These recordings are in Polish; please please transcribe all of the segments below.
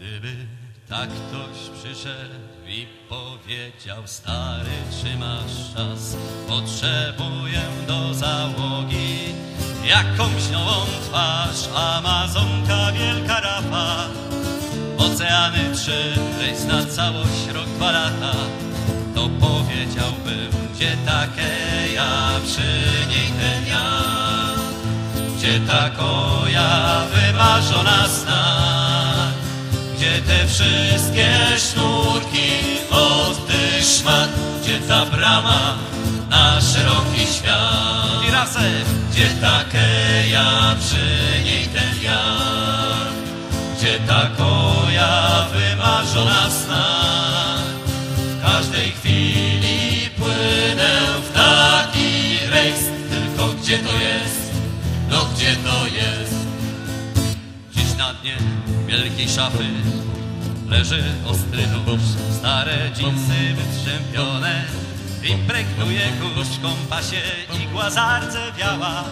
Gdyby tak ktoś przyszedł i powiedział Stary, czy masz czas? Potrzebuję do załogi Jakąś nową twarz Amazonka, wielka rapa Oceany trzy, rejs na całość, rok, dwa lata To powiedziałbym, gdzie takie ja przy niej ten ja Gdzie ta koja wszystkie sznurki od tych szmat Gdzie ta brama na szeroki świat I razem Gdzie ta keja, przy niej ten ja Gdzie ta koja wymarzona sna W każdej chwili płynę w taki rejs Tylko gdzie to jest? No gdzie to jest? Dziś na dnie wielkiej szafy leży ostry nóż, stare dżinsy wytrzępione. Impregnuje kurz kompasie, igła zardzewiała.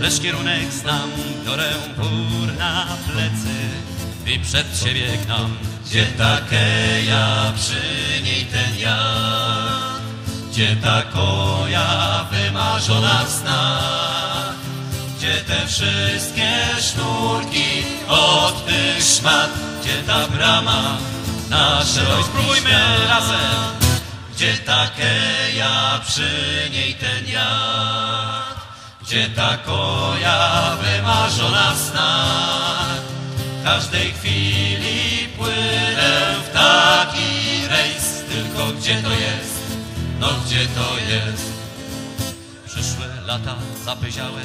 Lecz kierunek znam, biorę wór na plecy i przed siebie gnam. Gdzie ta keja, przy niej ten ja, gdzie ta koja wymarzona w snach. Gdzie te wszystkie sznurki od tych szmat Gdzie ta brama na szeroki Spróbujmy razem Gdzie ta keja, przy niej ten jad Gdzie ta koja wymarzona w snach W każdej chwili płynę w taki rejs Tylko gdzie to jest? No gdzie to jest? Przyszłe lata zapyziałe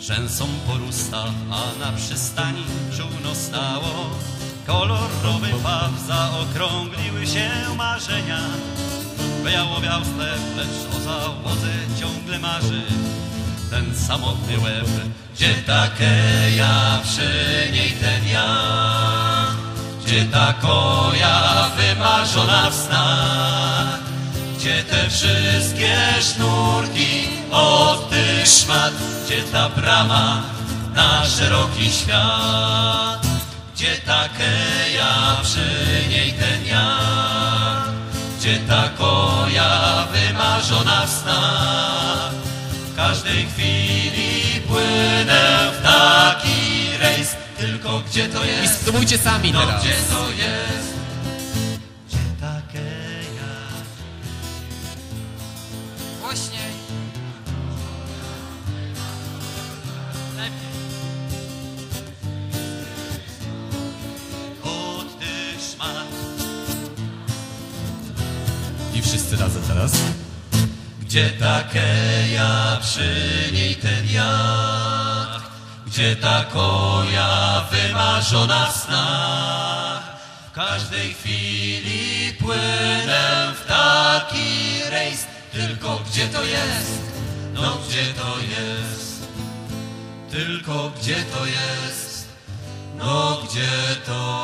Rzęsą porusta, a na przystani czółno stało. Kolorowy paw zaokrągliły się marzenia. Wyjałowiał step, lecz o załodze ciągle marzy. Ten samotny łeb, gdzie ta keja, przy niej ten ja. Gdzie ta koja wymarzona w snach. Gdzie te wszystkie sznurki od tych szmat Gdzie ta brama na szeroki świat Gdzie ta keja, przy niej ten ja Gdzie ta koja wymarzona w snach W każdej chwili płynę w taki rejs Tylko gdzie to I jest? spróbujcie sami No teraz. gdzie to jest? Wszyscy razem teraz. Gdzie ta keja, przy niej ten jak? Gdzie ta koja wymarzona w snach? W każdej chwili płynę w taki rejs, tylko gdzie to jest? No gdzie to jest? Tylko gdzie to jest? No gdzie to?